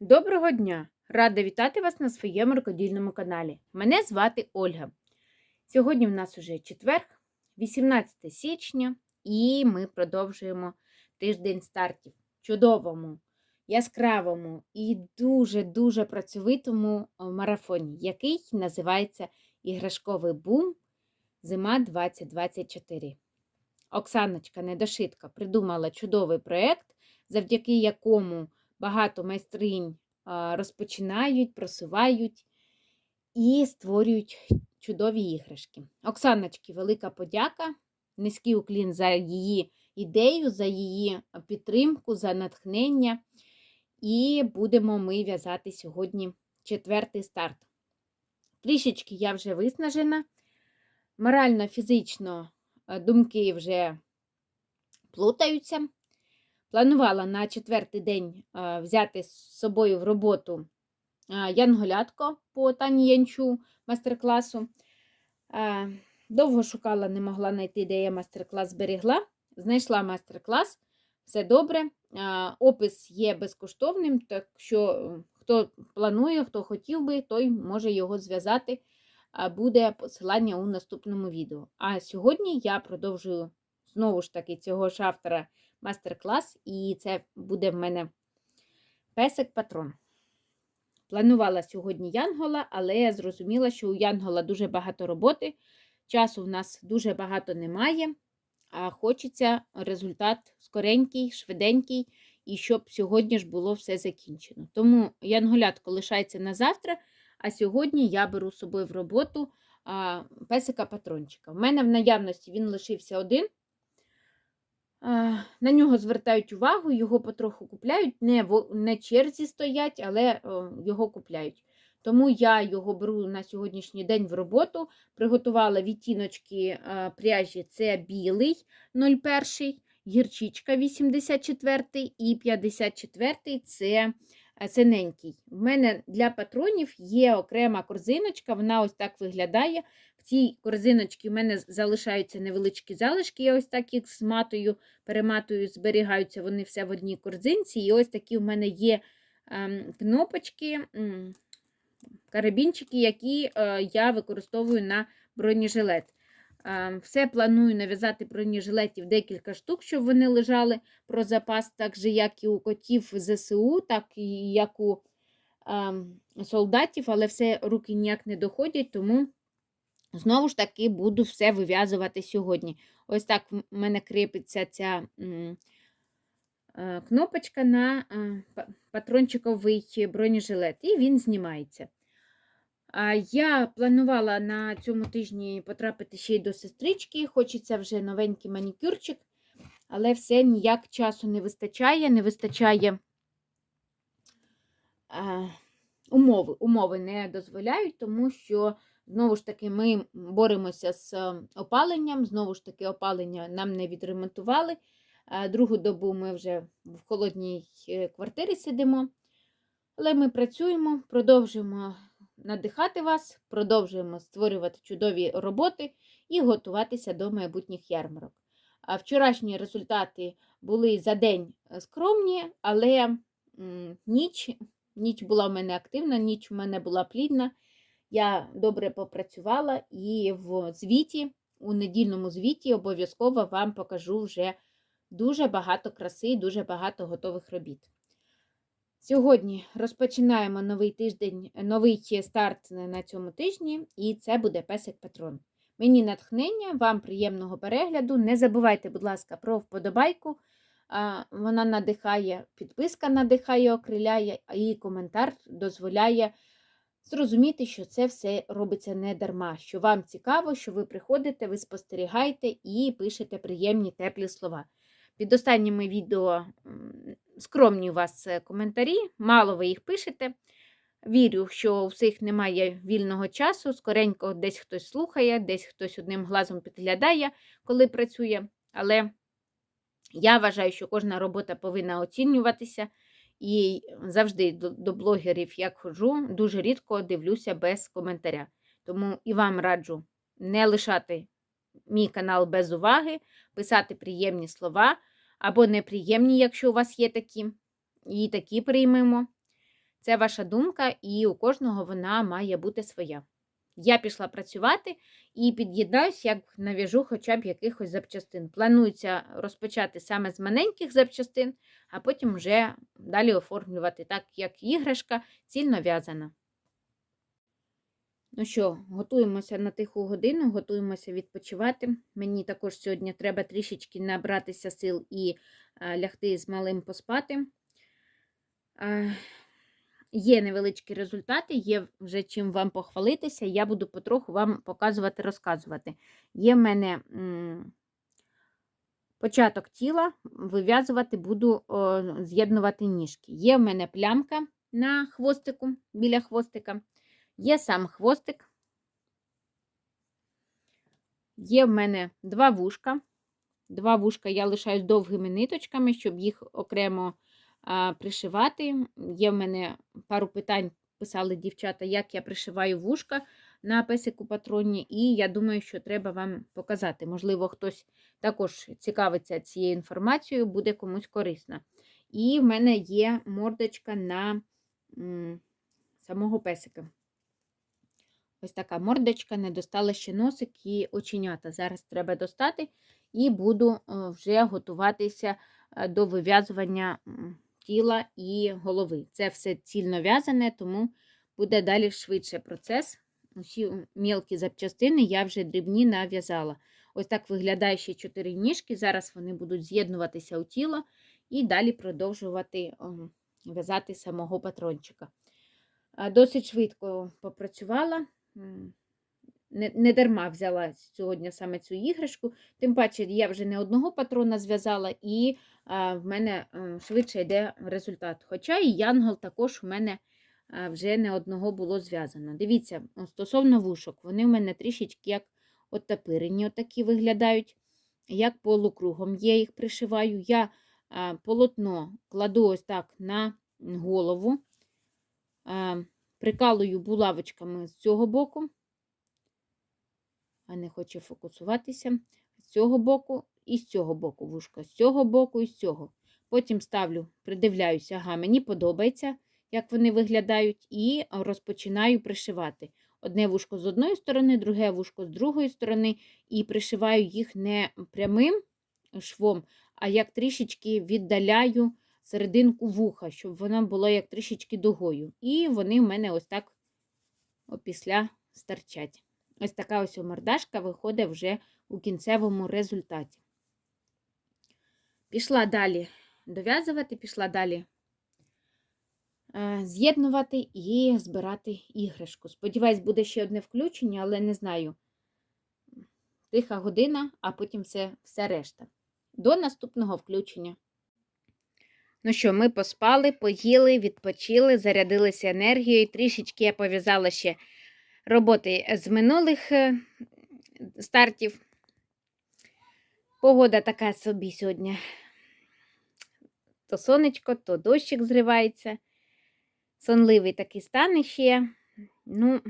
Доброго дня! Рада вітати вас на своєму рукодільному каналі. Мене звати Ольга. Сьогодні в нас уже четверг, 18 січня, і ми продовжуємо тиждень стартів. Чудовому, яскравому і дуже-дуже працьовитому е, марафоні, який називається Іграшковий бум Зима 2024. Оксаночка Недошитка придумала чудовий проєкт, завдяки якому багато майстринь розпочинають, просувають і створюють чудові іграшки. Оксаночці велика подяка, низький уклін за її ідею, за її підтримку, за натхнення. І будемо ми в'язати сьогодні четвертий старт. Трішечки я вже виснажена, морально, фізично е, думки вже плутаються. Планувала на четвертий день взяти з собою в роботу Янголятко по Тані Янчу майстер-класу. А, Довго шукала, не могла знайти, де я майстер-клас зберегла. Знайшла майстер-клас, все добре. Опис є безкоштовним, так що е, хто планує, хто хотів би, той може його зв'язати. Буде посилання у наступному відео. А сьогодні я продовжую знову ж таки цього ж автора мастер-клас, і це буде в мене песик-патрон. Планувала сьогодні Янгола, але я зрозуміла, що у Янгола дуже багато роботи, часу в нас дуже багато немає, а хочеться результат скоренький, швиденький, і щоб сьогодні ж було все закінчено. Тому Янголятко лишається на завтра, а сьогодні я беру з собою в роботу песика-патрончика. У мене в наявності він лишився один. На нього звертають увагу, його потроху купляють, не не черзі стоять, але його купляють. Тому я його беру на сьогоднішній день в роботу. Приготувала відтіночки пряжі це білий 01, гірчичка 84 і 54 це синенький. У мене для патронів є окрема корзиночка, вона ось так виглядає В цій корзиночці у мене залишаються невеличкі залишки. Я ось так їх зматую, перематую, зберігаються вони все в одній корзинці. І ось такі в мене є ем, кнопочки, карабінчики, які е, я використовую на бронежилет. Ем, все планую нав'язати бронежилетів декілька штук, щоб вони лежали про запас, так же, як і у котів ЗСУ, так і як у ем, солдатів, але все руки ніяк не доходять, тому Знову ж таки, буду все вив'язувати сьогодні. Ось так в мене кріпиться ця е, кнопочка на е, патрончиковий бронежилет, і він знімається. Я планувала на цьому тижні потрапити ще й до сестрички, хочеться вже новенький манікюрчик, але все ніяк часу не вистачає, не вистачає умови. Умови не дозволяють, тому що. Знову ж таки, ми боремося з опаленням, знову ж таки, опалення нам не відремонтували. Другу добу ми вже в холодній е, квартирі сидимо. Але ми працюємо, продовжуємо надихати вас, продовжуємо створювати чудові роботи і готуватися до майбутніх ярмарок. А Вчорашні результати були за день е, скромні, але ніч ніч була в мене активна, ніч у мене була плідна. Я добре попрацювала і в звіті, у недільному звіті обов'язково вам покажу вже дуже багато краси, дуже багато готових робіт. Сьогодні розпочинаємо новий тиждень, новий старт на цьому тижні, і це буде песик Патрон. Мені натхнення, вам приємного перегляду. Не забувайте, будь ласка, про вподобайку. Вона надихає, підписка надихає, окриляє, і коментар дозволяє зрозуміти, що це все робиться не дарма, що вам цікаво, що ви приходите, ви спостерігаєте і пишете приємні теплі слова. Під останніми відео скромні у вас е, коментарі, мало ви їх пишете. Вірю, що у всіх немає вільного часу, скоренько десь хтось слухає, десь хтось одним глазом підглядає, коли працює. Але я вважаю, що кожна робота повинна оцінюватися. І завжди до блогерів, як ходжу, дуже рідко дивлюся без коментаря. Тому і вам раджу не лишати мій канал без уваги, писати приємні слова або неприємні, якщо у вас є такі. І такі приймемо. Це ваша думка, і у кожного вона має бути своя. Я пішла працювати і під'єднаюсь, як нав'яжу хоча б якихось запчастин. Планується розпочати саме з маленьких запчастин, а потім вже далі оформлювати, так як іграшка цільно в'язана. Ну що, готуємося на тиху годину, готуємося відпочивати. Мені також сьогодні треба трішечки набратися сил і а, лягти з малим поспати. А, Є невеличкі результати, є вже чим вам похвалитися. Я буду потроху вам показувати, розказувати. Є в мене початок тіла, вив'язувати буду з'єднувати ніжки. Є в мене плямка на хвостику, біля хвостика, є сам хвостик. Є в мене два вушка. Два вушка я лишаю з довгими ниточками, щоб їх окремо а, пришивати. Є в мене пару питань, писали дівчата, як я пришиваю вушка на песику патроні, і я думаю, що треба вам показати. Можливо, хтось також цікавиться цією інформацією, буде комусь корисна. І в мене є мордочка на м, самого песика. Ось така мордочка, не достала ще носик і оченята. Зараз треба достати і буду е, вже готуватися е, до вив'язування тіла і голови. Це все цільно в'язане, тому буде далі швидше процес. Усі мілкі запчастини я вже дрібні нав'язала. Ось так виглядає ще чотири ніжки. Зараз вони будуть з'єднуватися у тіло і далі продовжувати в'язати самого патрончика. Досить швидко попрацювала. Не, дарма взяла сьогодні саме цю іграшку. Тим паче, я вже не одного патрона зв'язала, і а, в мене швидше йде результат. Хоча і янгол також у мене вже не одного було зв'язано. Дивіться, стосовно вушок, вони в мене трішечки як оттапирені, отакі виглядають, як полукругом. Я їх пришиваю. Я а, полотно кладу ось так на голову, а, прикалую булавочками з цього боку а не хоче фокусуватися. З цього боку і з цього боку вушка, з цього боку і з цього. Потім ставлю, придивляюся, ага, мені подобається, як вони виглядають, і розпочинаю пришивати. Одне вушко з одної сторони, друге вушко з другої сторони, і пришиваю їх не прямим швом, а як трішечки віддаляю серединку вуха, щоб вона була як трішечки дугою. І вони в мене ось так опісля старчать. Ось така ось мордашка виходить вже у кінцевому результаті. Пішла далі дов'язувати, пішла далі е, з'єднувати і збирати іграшку. Сподіваюсь, буде ще одне включення, але не знаю. Тиха година, а потім все, все решта. До наступного включення. Ну що, ми поспали, поїли, відпочили, зарядилися енергією. Трішечки я пов'язала ще роботи з минулих е, стартів. Погода така собі сьогодні. То сонечко, то дощик зривається. Сонливий такий стан ще. Ну,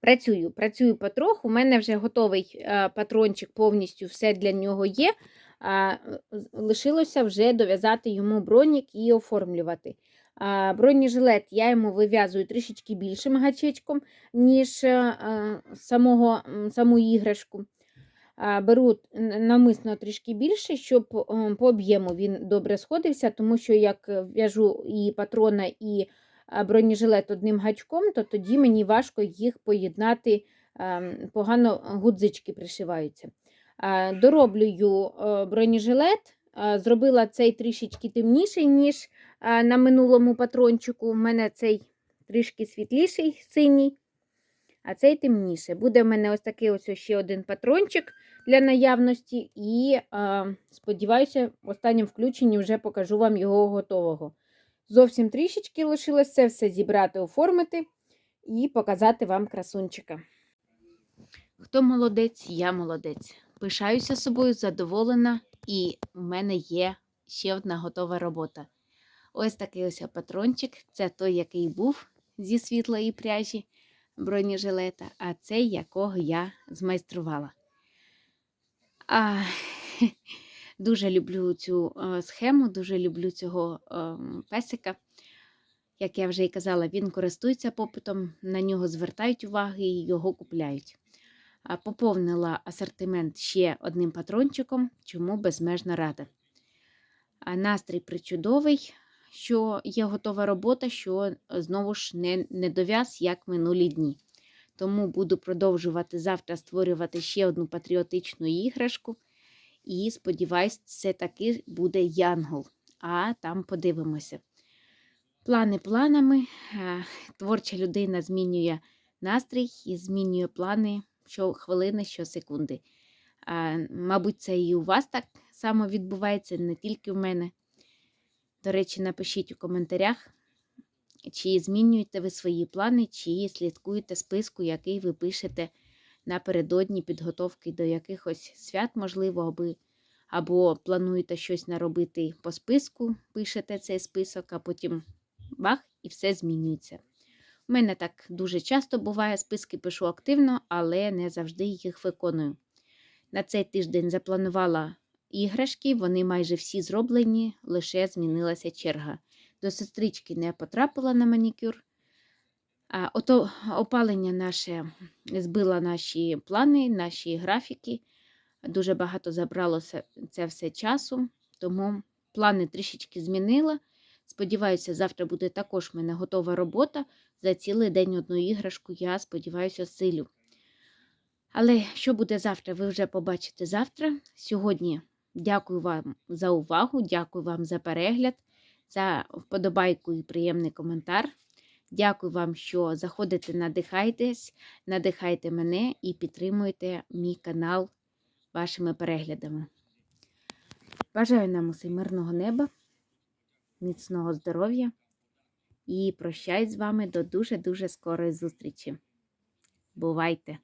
працюю, працюю потроху. У мене вже готовий е, патрончик, повністю все для нього є. А, Лишилося вже дов'язати йому бронік і оформлювати. Бронежилет я йому вив'язую трішечки більшим гачечком, ніж е, самого, саму іграшку. Беру намисно трішки більше, щоб по об'єму він добре сходився, тому що як в'яжу і патрона, і бронежилет одним гачком, то тоді мені важко їх поєднати, погано гудзички пришиваються. Дороблюю е, бронежилет, зробила цей трішечки темніший, ніж на минулому патрончику. У мене цей трішки світліший синій, а цей темніший. Буде в мене ось такий ось ще один патрончик для наявності, і, сподіваюся, в останньому включенні вже покажу вам його готового. Зовсім трішечки лишилося все зібрати, оформити і показати вам красунчика. Хто молодець, я молодець. Пишаюся собою, задоволена, і в мене є ще одна готова робота. Ось такий ось патрончик. Це той, який був зі світлої пряжі бронежилета, а цей, якого я змайструвала. А, Дуже люблю цю схему, дуже люблю цього песика. Як я вже і казала, він користується попитом, на нього звертають увагу і його купляють. Поповнила асортимент ще одним патрончиком, чому безмежна рада. Настрій причудовий, що є готова робота, що знову ж не, не дов'яз, як минулі дні. Тому буду продовжувати завтра створювати ще одну патріотичну іграшку. І сподіваюсь, це таки буде Янгол. А там подивимося. Плани планами. Е, Творча людина змінює настрій і змінює плани щохвилини, щосекунди. Е, Мабуть, це і у вас так само відбувається, не тільки в мене. До речі, напишіть у коментарях, чи змінюєте ви свої плани, чи слідкуєте списку, який ви пишете напередодні підготовки до якихось свят, можливо, аби, або плануєте щось наробити по списку, пишете цей список, а потім бах, і все змінюється. У мене так дуже часто буває, списки пишу активно, але не завжди їх виконую. На цей тиждень запланувала іграшки, вони майже всі зроблені, лише змінилася черга. До сестрички не потрапила на манікюр. А, ото опалення наше збило наші плани, наші графіки. Дуже багато забрало це, це все часу, тому плани трішечки змінила. Сподіваюся, завтра буде також в мене готова робота. За цілий день одну іграшку, я сподіваюся, силю. Але що буде завтра, ви вже побачите завтра. Сьогодні дякую вам за увагу, дякую вам за перегляд, за вподобайку і приємний коментар. Дякую вам, що заходите, надихайтесь, надихайте мене і підтримуєте мій канал вашими переглядами. Бажаю нам усім мирного неба, міцного здоров'я і прощаюсь з вами до дуже-дуже скорої зустрічі. Бувайте!